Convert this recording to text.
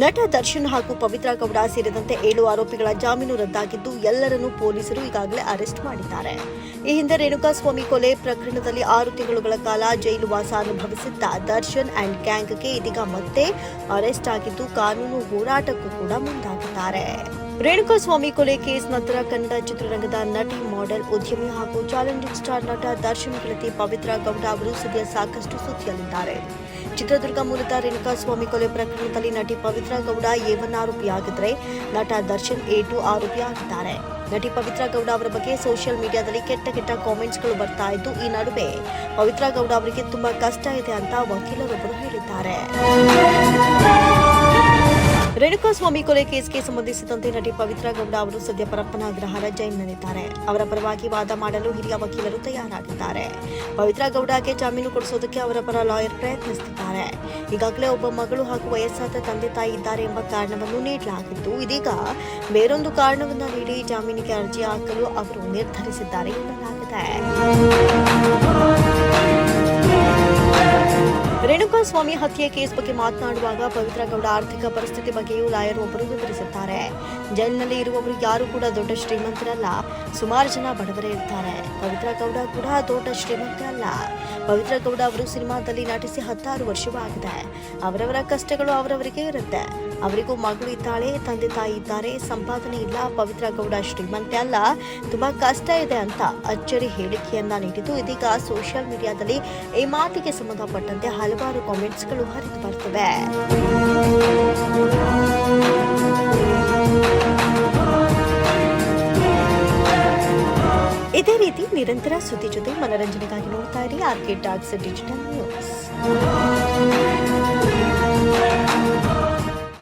ನಟ ದರ್ಶನ್ ಹಾಗೂ ಪವಿತ್ರ ಗೌಡ ಸೇರಿದಂತೆ ಏಳು ಆರೋಪಿಗಳ ಜಾಮೀನು ರದ್ದಾಗಿದ್ದು ಎಲ್ಲರನ್ನೂ ಪೊಲೀಸರು ಈಗಾಗಲೇ ಅರೆಸ್ಟ್ ಮಾಡಿದ್ದಾರೆ. ಈ ಹಿಂದೆ ರೇಣುಕಾಸ್ವಾಮಿ ಕೊಲೆ ಪ್ರಕರಣದಲ್ಲಿ ಆರು ತಿಂಗಳುಗಳ ಕಾಲ ಜೈಲು ವಾಸ ಅನುಭವಿಸಿದ್ದ ದರ್ಶನ್ ಅಂಡ್ ಗ್ಯಾಂಗ್ಗೆ ಇದೀಗ ಮತ್ತೆ ಅರೆಸ್ಟ್ ಆಗಿದ್ದು ಕಾನೂನು ಹೋರಾಟಕ್ಕೂ ಕೂಡ ಮುಂದಾಗಿದ್ದಾರೆ. ರೇಣುಕಾಸ್ವಾಮಿ ಕೊಲೆ ಕೇಸ್ ನಂತರ ಕನ್ನಡ ಚಿತ್ರರಂಗದ ನಟಿ, ಮಾಡೆಲ್, ಉದ್ಯಮಿ ಹಾಗೂ ಚಾಲೆಂಜಿಂಗ್ ಸ್ಟಾರ್ ನಟ ದರ್ಶನ್ ಗೆಳತಿ ಪವಿತ್ರ ಗೌಡ ಅವರು ಸದ್ಯ ಸಾಕಷ್ಟು ಸುದ್ದಿಯಲ್ಲಿದ್ದಾರೆ. ಚಿತ್ರದುರ್ಗ ಮೂಲದ ರೇಣುಕಾಸ್ವಾಮಿ ಕೊಲೆ ಪ್ರಕರಣದಲ್ಲಿ ನಟಿ Pavithra Gowda A one one ಆರೋಪಿಯಾಗಿದ್ರೆ ನಟ ದರ್ಶನ್ ಎ ಟು ಆರೋಪಿಯಾಗಿದ್ದಾರೆ ನಟಿ ಪವಿತ್ರ ಗೌಡ ಅವರ ಬಗ್ಗೆ ಸೋಷಿಯಲ್ ಮೀಡಿಯಾದಲ್ಲಿ ಕೆಟ್ಟ ಕೆಟ್ಟ ಕಾಮೆಂಟ್ಸ್ಗಳು ಬರ್ತಾ ಇದ್ದು, ಈ ನಡುವೆ ಪವಿತ್ರ ಗೌಡ ಅವರಿಗೆ ತುಂಬಾ ಕಷ್ಟ ಇದೆ ಅಂತ ವಕೀಲರೊಬ್ಬರು ಹೇಳಿದ್ದಾರೆ. ರೇಣುಕಾಸ್ವಾಮಿ ಕೊಲೆ ಕೇಸ್ಗೆ ಸಂಬಂಧಿಸಿದಂತೆ ನಟಿ ಪವಿತ್ರ ಗೌಡ ಅವರು ಸದ್ಯ ಪರಪ್ಪನ ಅಗ್ರಹಾರ ಜೈಲಿನಲ್ಲಿದ್ದಾರೆ. ಅವರ ಪರವಾಗಿ ವಾದ ಮಾಡಲು ಹಿರಿಯ ವಕೀಲರು ತಯಾರಾಗಿದ್ದಾರೆ. ಪವಿತ್ರ ಗೌಡಗೆ ಜಾಮೀನು ಕೊಡಿಸೋದಕ್ಕೆ ಅವರ ಪರ ಲಾಯರ್ ಪ್ರಯತ್ನಿಸುತ್ತಿದ್ದಾರೆ. ಈಗಾಗಲೇ ಒಬ್ಬ ಮಗಳು ಹಾಗೂ ವಯಸ್ಸಾದ ತಂದೆ ತಾಯಿ ಇದ್ದಾರೆ ಎಂಬ ಕಾರಣವನ್ನು ನೀಡಲಾಗಿದ್ದು, ಇದೀಗ ಬೇರೊಂದು ಕಾರಣವನ್ನು ನೀಡಿ ಜಾಮೀನಿಗೆ ಅರ್ಜಿ ಹಾಕಲು ಅವರು ನಿರ್ಧರಿಸಿದ್ದಾರೆ ಎನ್ನಲಾಗಿದೆ. ರೇಣುಕಾಸ್ವಾಮಿ ಹತ್ಯೆ ಕೇಸ್ ಬಗ್ಗೆ ಮಾತನಾಡುವಾಗ ಪವಿತ್ರ ಗೌಡ ಆರ್ಥಿಕ ಪರಿಸ್ಥಿತಿ ಬಗ್ಗೆಯೂ ಲಾಯರ್ ಒಬ್ಬರು ವಿವರಿಸುತ್ತಾರೆ ಜೈಲಿನಲ್ಲಿ ಇರುವವರು ಯಾರು ಕೂಡ ದೊಡ್ಡ ಶ್ರೀಮಂತರಲ್ಲ. ಸುಮಾರು ಜನ ಬಡವರೇ ಇರ್ತಾರೆ. ಪವಿತ್ರ ಗೌಡ ಕೂಡ ದೊಡ್ಡ ಶ್ರೀಮಂತ ಅಲ್ಲ ಪವಿತ್ರ ಗೌಡ ಅವರು ಸಿನಿಮಾದಲ್ಲಿ ನಟಿಸಿ ಹತ್ತಾರು ವರ್ಷವಾಗಿದೆ. ಅವರವರ ಕಷ್ಟಗಳು ಅವರವರಿಗೆ ಇರುತ್ತೆ. ಅವರಿಗೂ ಮಗಳು ಇದ್ದಾಳೆ, ತಂದೆ ತಾಯಿ ಇದ್ದಾರೆ. ಸಂಪಾದನೆ ಇಲ್ಲ. ಪವಿತ್ರ ಗೌಡ ಶ್ರೀಮಂತೆ ಅಲ್ಲ. ತುಂಬಾ ಕಷ್ಟ ಇದೆ ಅಂತ ಅಚ್ಚರಿ ಹೇಳಿಕೆಯನ್ನ ನೀಡಿದ್ದು ಇದೀಗ ಸೋಷಿಯಲ್ ಮೀಡಿಯಾದಲ್ಲಿ ಈ ಮಾತಿಗೆ ಸಂಬಂಧಪಟ್ಟಂತೆ ಹಲವಾರು ಕಾಮೆಂಟ್ಸ್ಗಳು ಹರಿದು ಬರ್ತವೆ. ಇದೇ ರೀತಿ ನಿರಂತರ ಸುದ್ದಿ ಜೊತೆ ಮನರಂಜನೆಗಾಗಿ ನೋಡ್ತಾ ಇರಿ ಆರ್ಕೆ ಡಾಗ್ಸ್ ಡಿಜಿಟಲ್ ನ್ಯೂಸ್.